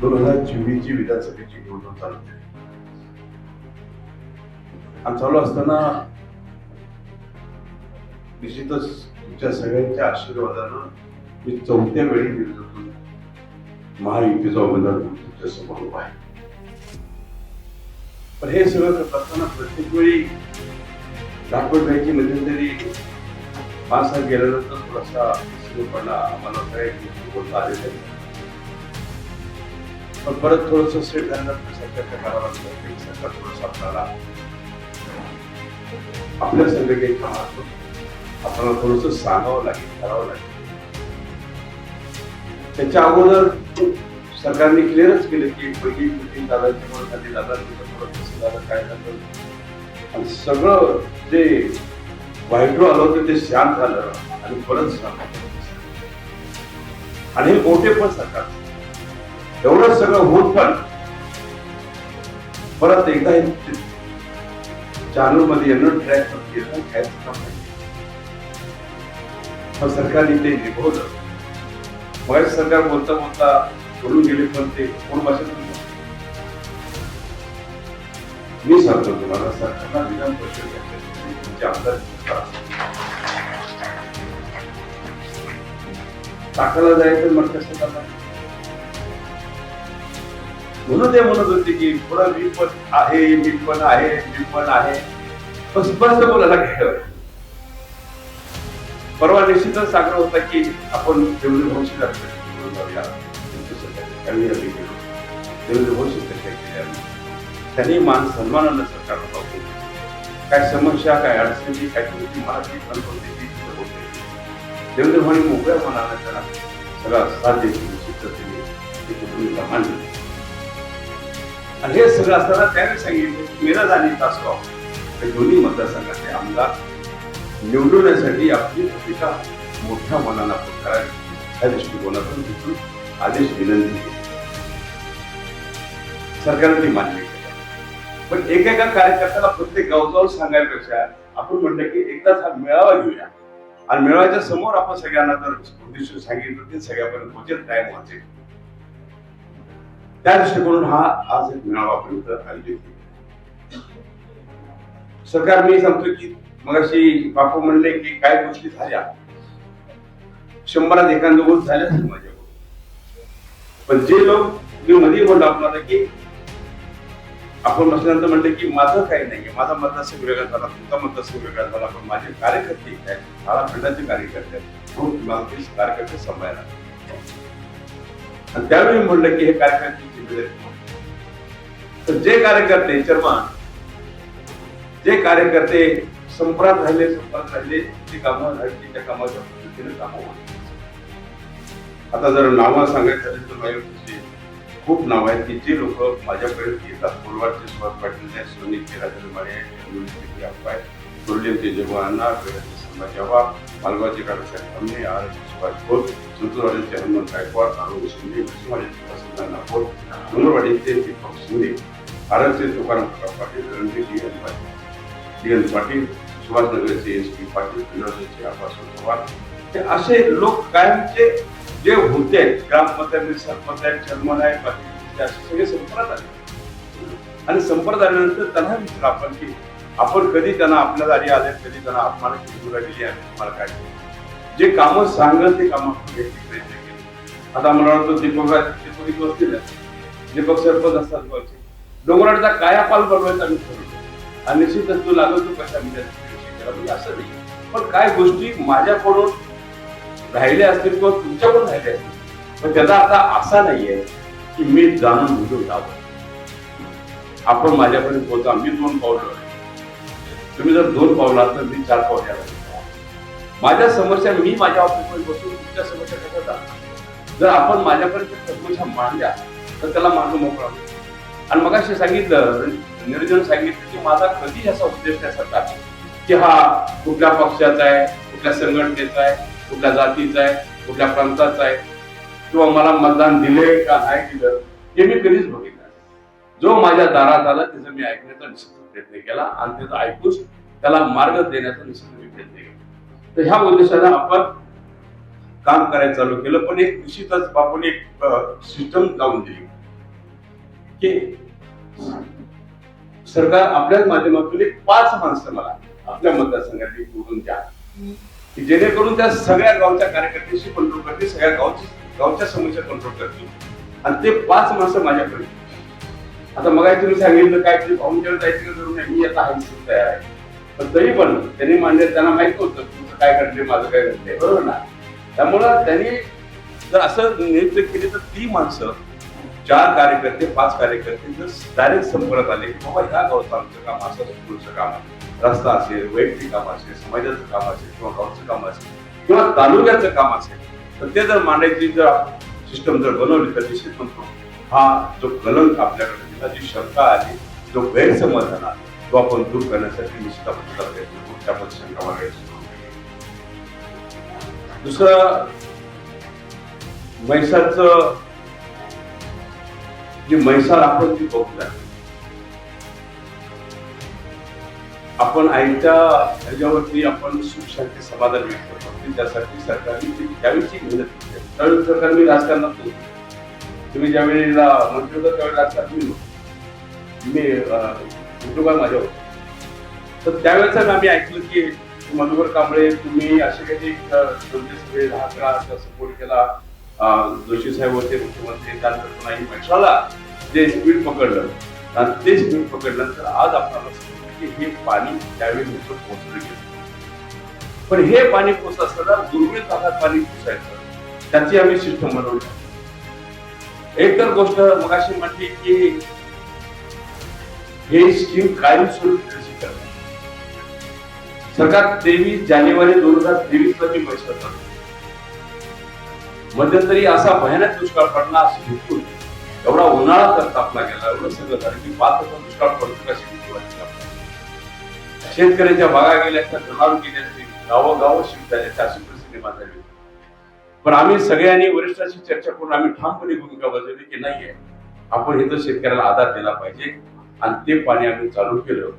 दोन हजार चोवीसची विधानसभेची निवडणूक चालू होती आणि चालू असताना निश्चितच तुमच्या सगळ्यांच्या आशीर्वादानं मी चौथ्या वेळी निर्णयातून महायुतीचा उमेदवार म्हणून तुमच्यासमोर उभा आहे. पण हे सगळं करत असताना प्रत्येक वेळी दाखवत राहायची मध्यंतरी म्हणजे पाच गेल्यानंतर थोडासा पडला आम्हाला काय बोलता आले नाही पण परत थोडस सेट झाल्यानंतर सरकारच्या काळात सरकार थोडस आपल्याला आपल्या सगळे काही कामात आपल्याला थोडस सांगावं लागेल करावं लागेल. त्याच्या अगोदर सरकारने क्लिअरच केलं की पहिली मिटिंग दादाची म्हणून झाली दादा कसं झालं काय झालं. आणि सगळं जे वाईट आलं होतं ते शांत झालं. आणि परत शांत आणि हे मोठे पण सरकार. एवढं सगळं होत पण परत एकदा हे चालू मध्ये येणं ट्रॅक गेलं सरकारने ते निभवलं. मग सरकार बोलता बोलता बोलून गेले पण ते कोण भाषेत मी सांगतो तुम्हाला सरकारला विधान परिषद आमदार टाकायला जायचं मग कसं करणार म्हणून ते म्हणत होते की थोडं मी पण आहे मी पण आहे मी पण आहे. पण स्पष्ट बोलायला घ्यावं परवा निश्चितच आग्रह होता की आपण देवेंद्र भविष्य त्यांनी देवेंद्र भाऊशी त्यांनी मान सन्मानानं सरकार काय समस्या काय अडचणी काय गोष्टी मराठी होते. देवेंद्र भाऊनी मोकळ्या मनानं त्याला सगळा साध्य निश्चित निश्चितच त्यांनी भूमिका मांडली. आणि हे सगळं असताना त्याने सांगितलं मिरज आणि तासगाव हे दोन्ही मतदारसंघाचे आमदार निवडवण्यासाठी आपली भूमिका मोठ्या मनाला आपण करावी. ह्या दृष्टिकोनातून तिथून आदेश विनंती केली. सरकारने मान्य केलं. पण एकेका कार्यकर्त्याला प्रत्येक गाव सांगायपेक्षा आपण म्हणलं की एकदाच हा मेळावा घेऊया. आणि मेळाव्याच्या समोर आपण सगळ्यांना जर उद्देश सांगितलं ते सगळ्यापर्यंत पोहोचेल काय महत्त्वाचे त्या दृष्टिकोनातून हा आज एक मेळावापर्यंत आयोजित केला. सरकार मी सांगतो की मग अशी बापू म्हणले की काय गोष्टी झाल्या? शंभरात एखाद गोष्ट झाल्या माझ्याकडून पण जे लोक मी मध्ये म्हणलं आपल्याला की आपण नसल्यानंतर म्हणले की माझं काही नाही माझा मतदारसंघ वेगळा झाला तुमचा मतदारसंघ वेगळा झाला पण माझे कार्यकर्ते काय आहेत मला खंडाचे कार्यकर्ते आहेत म्हणून मला ते कार्यकर्ते सांभाळायला आणि त्यावेळी म्हणलं की हे कार्यक्रम जिम्मेदारी तर जे कार्यकर्ते चर्मान जे कार्यकर्ते संपरात राहिले संपरात राहिले ते कामं झाली त्या कामाच्या पद्धतीने कामं आता जर नावं सांगायचं झाली तर माझ्याकडे खूप नाव आहेत की जे लोक माझ्यापर्यंत येतात. कोलवाडचे सुभाष पाटील आहेत सोनिक राजेंद्र माने अप्पाय कुर्लीचे जवानांना वेळाचे संभाजी जवाब मालगावचे काळासाहेब खमने आर सुभाष खोत सुतुरवाडीचे हनुमंत गायकवाड आरोग्य शिंदे उस्मानाचे नागपूर डोंगरवाडीचे Deepak Shinde आरचे Tukaram Patil Ranjit D N Patil D N Patil सुभाषनगरचे S P Patil विनोदचे आबासो चव्हाण हे असे लोक कायमचे जे होते ग्रामपंचायत सरपंच आहेत चेअरमन आहेत बाकी असे सगळे संपर्कात आले आणि संपर्क आल्यानंतर त्यांना विचार आपण की आपण कधी त्यांना आपल्या दारी आले कधी त्यांना अपमानाची मुलं गेली आहे तुम्हाला काय जे कामं सांगत ते कामं प्रयत्न केले. आता मला वाटतं दीपक दीपक इथं असतील दीपक सरपंच असतात गावचे डोंगराचा कायापाल बनवायचा आम्ही ठरवतो आणि निश्चितच तू लागत तू कशा म्हणजे असं नाही. पण काय गोष्टी माझ्याकडून राहिले असतील किंवा तुमच्याकडून राहिले असतील पण त्याचा आता असा नाहीये की मी जाणून बुजून जावं. आपण माझ्याकडे पोहोचा मी दोन पावलं. तुम्ही जर दोन पावला तर मी चार पावल्या माझ्या समस्या मी माझ्या ऑफिसमध्ये बसून तुमच्या समस्या कशा जाणार जर आपण माझ्यापर्यंत समस्या मांडल्या तर त्याला मार्ग मोकळा आणि मग सांगितलं निर्जन सांगितलं की माझा कधी असा उद्देश त्याचा की हा कुठल्या पक्षाचा आहे कुठल्या संघटनेचा आहे कुठल्या जातीचा आहे कुठल्या प्रांताचा आहे किंवा मला मतदान दिले का नाही दिलं हे मी कधीच बघितलं नाही. जो माझ्या दारात आला त्याचं मी ऐकण्याचा निश्चित प्रयत्न केला आणि त्याचं ऐकूच त्याला मार्ग देण्याचा निश्चित प्रयत्न केला. तर ह्या उद्देशाने आपण काम करायला चालू केलं पण एक निश्चितच आपण एक सिस्टम लावून दिली. की सरकार आपल्याच माध्यमातून एक पाच माणसं मला आपल्या मतदारसंघातली निवडून द्या. की जेणेकरून त्या सगळ्या गावच्या कार्यकर्त्यांशी कंट्रोल करतील सगळ्या गावची गावच्या समस्या कंट्रोल करतील. आणि ते पाच माणसं माझ्याकडे आता मग तुम्ही सांगितलं काय तरी भाऊंच्या जायचं करून? मी आता हायसिंग तयार आहे. पण तरी पण त्यांनी मांडले त्यांना माहीत होतं तुमचं काय घडले माझं काय घडलंय बरोबर ना? त्यामुळं त्यांनी जर असं नियुक्त केली तर ती माणसं चार कार्यकर्ते पाच कार्यकर्ते जर डायरेक्ट संपर्कात आले बाबा ह्या गावचं आमचं काम असं स्कूलचं काम रस्ता असेल वैयक्तिक काम असेल समाजाचं काम असेल किंवा गावचं काम असेल किंवा तालुक्याचं काम असेल तर ते जर मांडायची जर सिस्टम जर बनवली तर निश्चित म्हणतो हा जो कलंक आपल्याकडे दिला जी शंका आली जो गैरसमज झाला तो आपण दूर करण्यासाठी निश्चित आपण प्रयत्न करू. त्यामध्ये शंका मागायची दुसरं म्हैसाचं जी म्हैसाळ आपण जी बघूया आपण आईच्या ह्याच्यावरती आपण सुख शांती समाधान व्यक्त करतो. त्यासाठी सरकारने ती त्यावेळीची मेहनत केली आहे. त्यावेळी सरकार मी राजकारणात तुम्ही ज्यावेळेला मंत्री होता त्यावेळी राजकारणात मी नव्हतो मी कुटुंबात तर त्यावेळेस आम्ही ऐकलं की मधुकर कांबळे तुम्ही असे काही दोनशे सगळे दहा सपोर्ट केला. जोशी साहेब होते मुख्यमंत्री त्यानंतर पुन्हा पक्षाला ते स्पीड पकडलं. आणि ते स्पीड पकडलं तर आज आपल्याला समजलं की हे पाणी त्यावेळी नुकतं पोहोचलं गेलं. पण हे पाणी पोहोचत असताना दुर्मिळ भागात पाणी पोचायचं त्याची आम्ही सिस्टम बनवली एक तर गोष्ट मग अशी म्हटली की हे स्कीम कायमस्वरूपी करणार? सरकार तेवीस जानेवारी दोन हजार तेवीस ला मी पैसा चालू मध्यंतरी असा भयानक दुष्काळ पडला असं भीती एवढा उन्हाळा तर तापला गेला एवढं सगळं झालं की पाच हजार दुष्काळ पडतो कशी भीती वाटते आपल्याला. शेतकऱ्याच्या बागा गेल्या त्या जनावर गेल्या गावोगाव गावं गावं अशी परिस्थिती निर्माण पण आम्ही सगळ्यांनी वरिष्ठांशी चर्चा करून आम्ही ठामपणे भूमिका बजावली की नाहीये आपण इथं शेतकऱ्याला आधार दिला पाहिजे आणि ते पाणी आम्ही चालू केलं.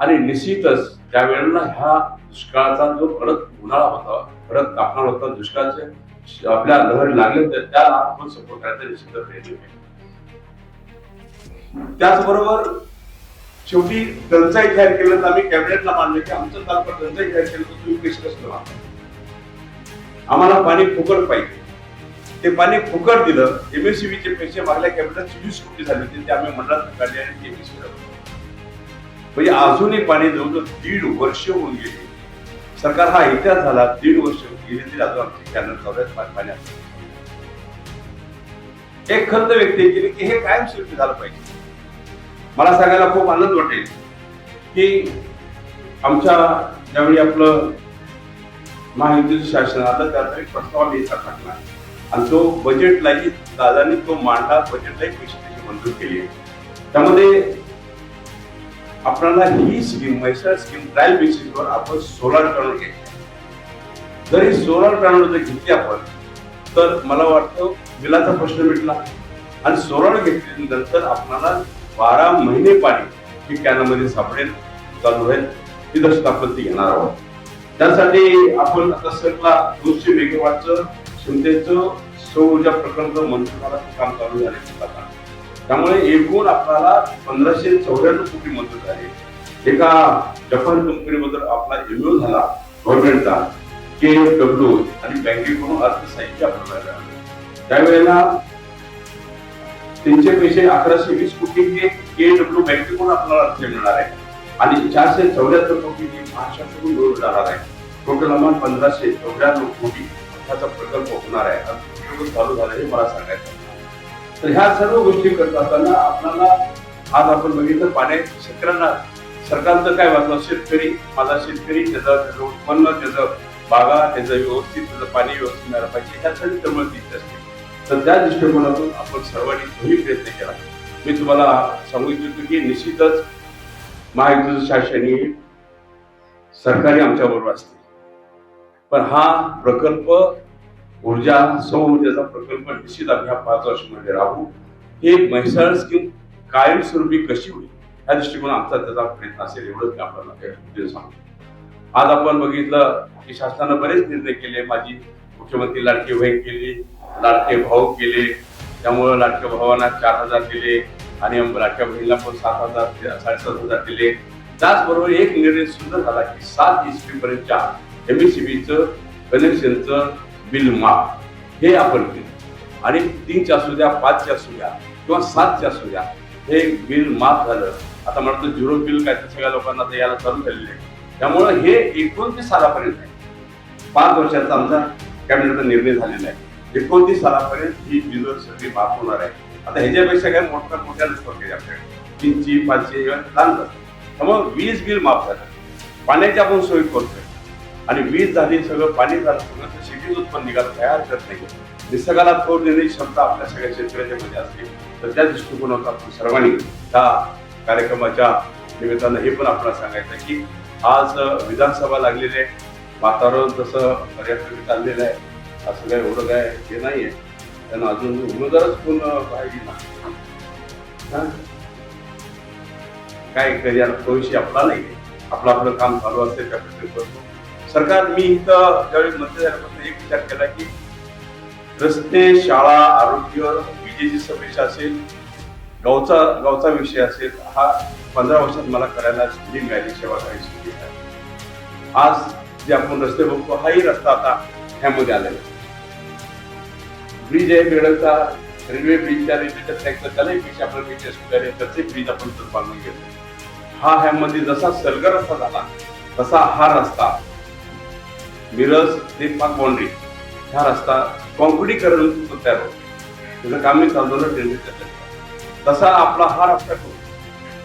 आणि निश्चितच त्या वेळेला ह्या दुष्काळाचा जो कडक उन्हाळा होता कडक तापणार होता दुष्काळाचे आपल्या लहर लागले तर त्याला आपण सपोर्ट करायचा निश्चित प्रयत्न केला. त्याचबरोबर शेवटी टंचाई जाहीर केलं तर आम्ही कॅबिनेटला मानलं की आमचं तालुका टंचाई जाहीर केलं तर तुम्ही पैसे कसं आम्हाला पाणी फुकट पाहिजे. ते पाणी फुकट दिलं एमएससीबीचे चे पैसे मागल्या कॅपिटल वीस कोटी झाले होते ते आम्ही मंडळात काढले आणि एमएससीला म्हणजे अजूनही पाणी जवळजवळ दीड वर्ष होऊन गेली. सरकार हा इतिहास झाला दीड वर्ष गेले तरी अजून आमची कॅनल चालू आहेत पाणी- पाण्यात एक खंत व्यक्त केली की हे कायमस्वरूपी झालं पाहिजे. मला सांगायला खूप आनंद वाटेल की आमच्या ज्यावेळी आपलं महायुतीचं शासन आलं त्यात एक प्रस्ताव आम्ही इथं टाकला आणि तो बजेटलाही दादानी तो मांडला बजेटलाही पैसे त्याची मंजूर केली. आहे. त्यामध्ये आपल्याला ही स्कीम म्हैसाळ स्कीम ट्रायल बेसिसवर आपण सोलार पॅनल घ्यायचे जर ही सोलार पॅनल जर घेतली आपण तर मला वाटतं बिलाचा प्रश्न मिटला. आणि सोलार घेतल्यानंतर आपल्याला बारा महिने पाणी ही कॅनामध्ये सापडेल चालू राहील. ही दक्षता आपण ती घेणार आहोत. त्यासाठी आपण आता सरला दोनशे मेगावॉटचं क्षमतेचं सौर ऊर्जा प्रकल्प मंजुराचं काम चालू झाले त्यामुळे एकूण आपल्याला पंधराशे चौऱ्याण्णव कोटी मदत आहे. एका जपान कंपनीबद्दल आपला एमओ झाला गव्हर्नमेंटचा के डब्ल्यू आणि बँकेकडून अर्थसाहित्य आपल्याला त्यावेळेला त्यांचे पैसे अकराशे वीस कोटी हे के डब्ल्यू बँकेकडून आपल्याला अर्थ मिळणार आहे. आणि चारशे चौऱ्याहत्तर कोटी हे महाराष्ट्राकडून मिळून जाणार आहे. टोटल अमाऊंट पंधराशे चौऱ्याण्णव कोटी अर्थाचा प्रकल्प होणार आहे. चालू झाला हे मला सांगायचं तर ह्या सर्व गोष्टी करत असताना आपल्याला आज आपण बघितलं पाण्याच्या शेतकऱ्यांना सरकारचं काय वाटलं? शेतकरी माझा शेतकरी त्याचं त्याचं उत्पन्न त्याचं बागा त्याचं व्यवस्थित त्याचं पाणी व्यवस्थित मिळालं पाहिजे ह्यासाठी तळमळ दिसत असते. तर त्या दृष्टिकोनातून आपण सर्वांनी दोन्ही प्रयत्न केला. मी तुम्हाला सांगू इच्छितो की निश्चितच महायुतीचं शासन हे सरकारी आमच्या बरोबर असते. पण हा प्रकल्प ऊर्जा सौ ऊर्जेचा प्रकल्प निश्चित आम्ही ह्या पाच वर्षामध्ये राहू हे म्हैसाळ स्कीम कायमस्वरूपी कशी होईल ह्या दृष्टिकोन आमचा त्याचा प्रयत्न असेल एवढंच मी आपल्याला सांगतो. आज आपण बघितलं की शासनानं बरेच निर्णय केले माझी मुख्यमंत्री लाडकी बहीण केली लाडके भाऊ केले त्यामुळे लाडक्या भावांना चार हजार दिले आणि लाडक्या बहिणीला पण सात हजार साडेसात हजार दिले. त्याचबरोबर एक निर्णय सुद्धा झाला की सात इसवी पर्यंतच्या एमएससीबीचं कनेक्शनचं बिल माफ. हे आपण केलं. आणि तीनच्या असू द्या पाचच्या असू द्या किंवा सातच्या असू द्या हे बिल माफ झालं. आता म्हणतो झिरो बिल काय तर सगळ्या लोकांना तर याला चालू झालेलं आहे. त्यामुळं हे एकोणतीस सालापर्यंत आहे. पाच वर्षाचा आमचा कॅबिनेटचा निर्णय झालेला आहे. एकोणतीस सालापर्यंत ही बिलं सगळी माफ होणार आहे. आता ह्याच्यापेक्षा काय मोठ्या मोठ्या नसतात आपल्याकडे तीनची पाचशे लहान त्यामुळं वीज बिल माफ झालं. पाण्याची आपण सोय करतोय. आणि वीज झाली सगळं पाणी झालं सगळं तर शेतीच उत्पन्न निघालं तयार करत नाही. निसर्गाला तोड देण्याची क्षमता आपल्या सगळ्या शेतकऱ्याच्या मध्ये असते. तर त्या दृष्टिकोनातून आपण सर्वांनी त्या कार्यक्रमाच्या निमित्तानं हे पण आपल्याला सांगायचं की आज विधानसभा लागलेली आहे. वातावरण तसं बऱ्यापैकी चाललेलं आहे. असं काही एवढं काय हे नाहीये. त्यांना अजून उमेदवारच कोण पाहिजे ना हा? काय कधी आता आपला नाही. आपलं आपलं काम चालू असते त्या पद्धतीने करतो सरकार मी इथं ज्यावेळी मंत्री झाल्यापासून एक विचार केला की रस्ते शाळा आरोग्य विजेची समस्या असेल गावचा गावचा विषय असेल हा पंधरा वर्षात मला करायला संधी मिळाली सेवा करायची संधी आज जे आपण रस्ते बघतो हाही रस्ता आता ह्यामध्ये आलेला आहे. ब्रिज आहे बेडचा रेल्वे ब्रिजच्या रेल्वेच्या ट्रॅकचा त्यालाही ब्रिज आपण त्याचे ब्रिज आपण पालन केलं घेतो हा ह्यामध्ये जसा सलगर रस्ता झाला तसा हा रस्ता मिरज ते पाक बाउंड्री हा रस्ता कॉन्क्रिटीकरण तयार होतो. त्याचं काम मी चालवलं तसा आपला हा रस्ता करू.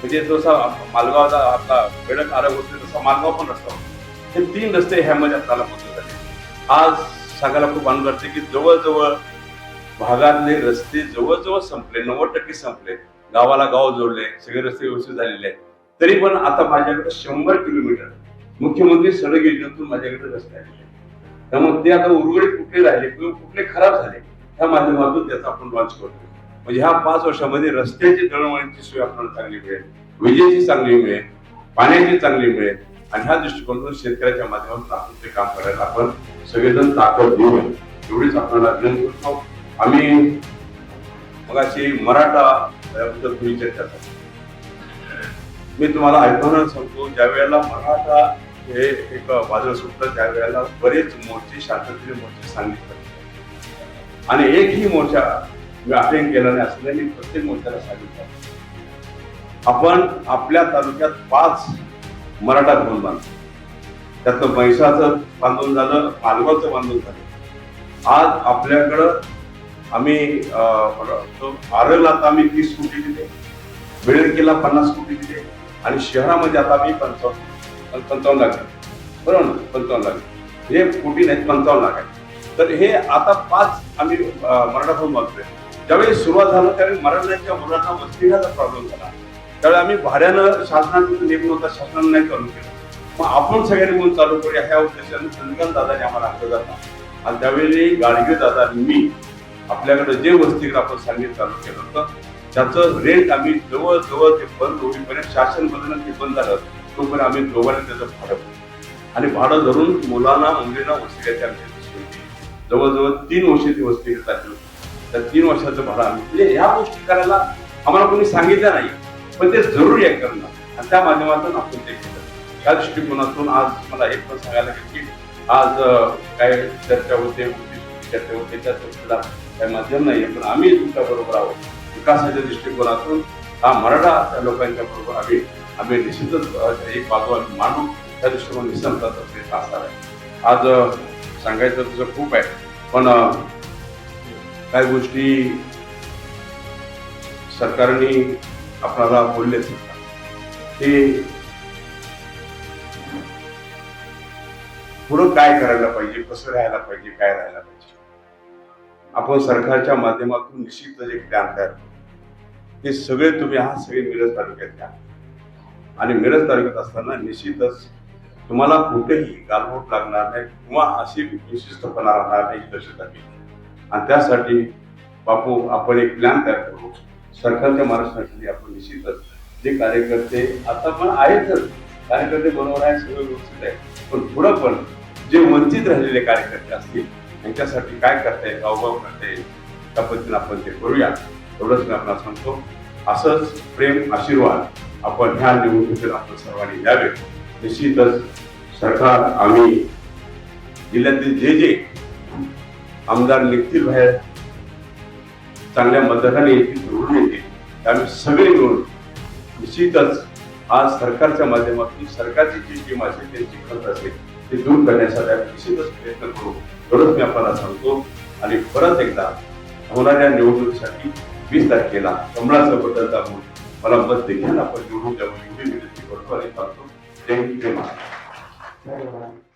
म्हणजे जसा मालगावचा आपला बेडक आरोग्य होते तसा मालगाव पण रस्ता होतो. हे तीन रस्ते ह्यामध्ये आपल्याला मदत झाले आज सांगायला खूप आनंद वाटते की जवळजवळ भागातले रस्ते जवळजवळ संपले नव्वद टक्के संपले. गावाला गाव जोडले सगळे रस्ते व्यवस्थित झालेले आहेत. तरी पण आता माझ्याकडे शंभर किलोमीटर मुख्यमंत्री सडक योजनेतून माझ्याकडे रस्ते आले त्यामुळे ते आता उर्वरित कुठले राहिले किंवा कुठले खराब झाले त्या माध्यमातून त्याचा आपण लॉन्च करतो. म्हणजे ह्या पाच वर्षामध्ये रस्त्याची दळणवळणीची सोय आपल्याला चांगली मिळेल विजेची चांगली मिळेल पाण्याची चांगली मिळेल आणि ह्या दृष्टिकोनातून शेतकऱ्याच्या माध्यमातून आपण ते काम करायला आपण सगळेजण ताकद देऊ एवढीच आपल्याला विनंती करतो. आम्ही मगाशी मराठा याबद्दल तुम्ही चर्चा करतो मी तुम्हाला ऐकवणार सांगतो ज्या वेळेला मराठा हे एक वादळ सुटलं त्यावेळेला बरेच मोर्चे शांततेने मोर्चे सांगितले. आणि एकही मोर्चा मी केला नाही असं प्रत्येक मोर्चाला सांगितलं. आपण आपल्या तालुक्यात पाच मराठा भवन बांधतो त्यातलं म्हैसाचं बांधून झालं मालगावचं बांधून झालं. आज आपल्याकडं आम्ही अं, आता आम्ही तीस कोटी दिले. बेळकीला पन्नास कोटी दिले. आणि शहरामध्ये आता आम्ही पंचावन्न पंचावन्न लाख आहे. बरोबर ना? पंचावन्न लाख हे कोटी नाहीत पंचावन्न लाख आहे. तर हे आता पाच आम्ही मराठातून मराठा ज्यावेळी सुरुवात झालं त्यावेळी मराठ्यांच्या मुलांना वसतिगृहाचा प्रॉब्लेम झाला. त्यावेळी आम्ही भाड्यानं शासनाचं नेमणं होता शासनानं नाही चालू केलं. मग आपण सगळ्यांनी म्हणून चालू करूया ह्या उद्देशाने चंद्रकांत दादाने आम्हाला आणलं. जाता आणि त्यावेळी गाडगे दादा मी आपल्याकडे जे वसतिगृह आपण सांगितलं चालू केलं होतं त्याचं रेट आम्ही जवळजवळ ते बंद होईपर्यंत शासन बदलणं ते बंद झालं तोपर्यंत आम्ही दोघांनी त्याचं भाडं आणि भाडं धरून मुलांना मुलींना वसतिगृहाची आमची जवळजवळ तीन वर्ष ती वस्ती त्या तीन वर्षाचं भाडं आम्ही म्हणजे ह्या गोष्टी करायला आम्हाला कोणी सांगितलं नाही पण ते जरुरी आहे करणं. आणि त्या माध्यमातून आपण ते केलं. त्या दृष्टिकोनातून आज मला एक पण सांगायला लागेल की आज काय चर्चा होते चर्चा होते त्या चर्चेला काही माध्यम नाही पण आम्ही तुमच्या बरोबर आहोत. विकासाच्या दृष्टिकोनातून हा मराठा लोकांच्या बरोबर आम्ही आम्ही निश्चितच एक बाजू आम्ही मांडू त्या दृष्टिकोन निसंताचा प्रयत्न असणार आहे आज सांगायचं तुझं खूप आहे पण काही गोष्टी सरकारने आपणाला बोलले ते पुढं काय करायला पाहिजे कसं राहायला पाहिजे काय राहायला पाहिजे? आपण सरकारच्या माध्यमातून निश्चित जे ज्ञान तयार करू. ते सगळे तुम्ही हा सगळे मिरज तालुक्यात घ्या. आणि मिरज तालुक्यात असताना निश्चितच तुम्हाला कुठेही गालबोट लागणार नाही किंवा अशी विशिष्टपणा राहणार नाही दक्षता आणि त्यासाठी बापू आपण एक प्लॅन तयार करू. सरकारच्या महाराष्ट्रासाठी आपण निश्चितच जे कार्यकर्ते आता पण आहेतच. कार्यकर्ते बरोबर आहे सगळं व्यवस्थित आहे पण पुढं पण जे वंचित राहिलेले कार्यकर्ते असतील त्यांच्यासाठी काय करता येईल गावगाव करता येईल त्या पद्धतीने आपण ते करूया. एवढंच मी आपल्याला सांगतो. असंच प्रेम आशीर्वाद आपण ह्या निवडणुकीत आपण सर्वांनी द्यावे निश्चितच सरकार आम्ही जिल्ह्यातील जे जे आमदार निघतील बाहेर चांगल्या मतदाराने येतील निवडून येतील त्यामुळे सगळे मिळून निश्चितच आज सरकारच्या माध्यमातून सरकारची जी टीम असेल त्यांची खर्च असेल ते दूर करण्यासाठी आम्ही निश्चितच प्रयत्न करू. एवढंच मी आपल्याला सांगतो आणि परत एकदा होणाऱ्या निवडणुकीसाठी वीस तारखेला कमळाचं बदल दाबून मला मत देखील आपण निवडून द्यावं एवढी विनंती करतो आणि सांगतो जय हिंद जय महाराष्ट्र धन्यवाद